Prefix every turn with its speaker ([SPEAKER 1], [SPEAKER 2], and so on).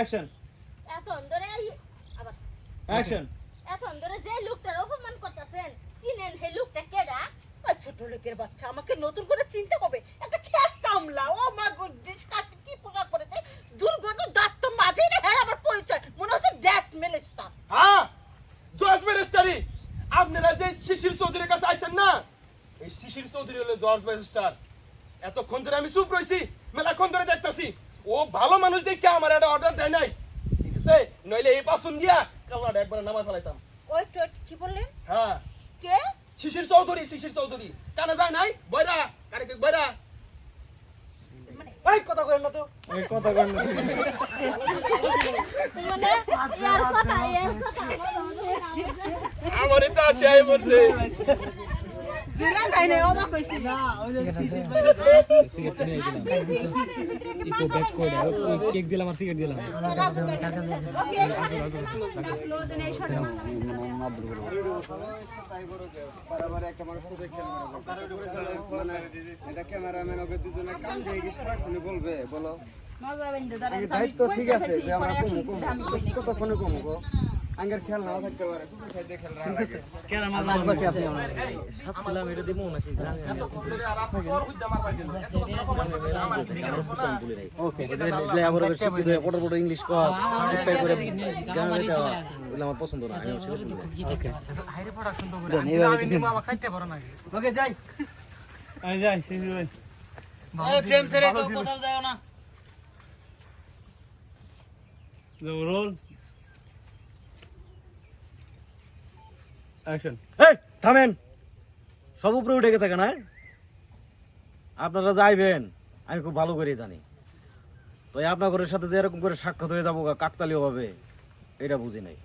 [SPEAKER 1] Action
[SPEAKER 2] এখন ধরে আবার।
[SPEAKER 1] অ্যাকশন
[SPEAKER 2] এখন ধরে যে লোকটার অপমান করতেছেন চিনেন হে লোকটা কেডা
[SPEAKER 3] আর ছোট লোকের বাচ্চা আমাকে নতুন করে চিনতে হবে। একটা খেত কামলা ও মা গুডিস কাকে কি পোশাক করেছে? দুর্গন্ধ দাঁত তো মাঝেই না হ্যাঁ আমার পরিচয়। মনে হচ্ছে ড্যাশ মেলেস্তা
[SPEAKER 4] হ্যাঁ জর্জ ব্যারিস্টারি আপনারা যে শিশির চৌধুরীর কাছে আইছেন না এই শিশির চৌধুরী হলো জর্জ ব্যারিস্টার এতক্ষণ ধরে আমি চুপ রইছি মেলাক্ষণ ধরে দেখতাছি। ও ভালো মানুষ দেখে আমার একটা অর্ডার দেয় নাই। ঠিক আছে? নইলে এই পাসুন দিয়া কালাটা একবার নামাজ ফেলাইতাম
[SPEAKER 3] ওই তো কি বললেন?
[SPEAKER 4] হ্যাঁ।
[SPEAKER 3] কে?
[SPEAKER 4] শিশির চৌধুরী শিশির চৌধুরী। কানা যায় নাই? বয়রা কারে বয়রা
[SPEAKER 1] ভাই কথা কইন না তো। এই কথা কইন না
[SPEAKER 2] মানে ইয়ার কথা ইয়ার কথা।
[SPEAKER 4] আমার এটা আছে আই বলতে
[SPEAKER 3] জেলা যায় না অবাক হইছি
[SPEAKER 5] ইকো ব্যাক কেক দিলাম। আর সিগারেট দিলাম।
[SPEAKER 6] সারাক্ষণ বলবে? বলো। দায়িত্ব ঠিক আছে যে আমরা কমু কমু। কতক্ষণে কমু আঙ্গের খেয়াল নাও থাকতে পারে। শুধু খাইতে খেয়াল রাখা
[SPEAKER 5] সাতছিলাম এটা দিব নাকি? ওকে। আবার শিক্ষিত হয়ে পটর পটর ইংলিশ কর উপায় করে গ্রামে যেতে হয় আমার পছন্দ না আমি ছেলে ওকে
[SPEAKER 6] ওকে যাই।
[SPEAKER 1] আমি যাই শিশু ভাই
[SPEAKER 6] এই প্রেম তো কোথাও যাও না।
[SPEAKER 1] রোল। অ্যাকশন
[SPEAKER 5] এই, থামেন। সব উপরে উঠে গেছে কেন আপনারা যাইবেন, আমি খুব ভালো করে জানি। তো আপনার ঘরের সাথে যে এরকম করে সাক্ষাৎ হয়ে যাব কাকতালিও হবে এটা বুঝি নাই।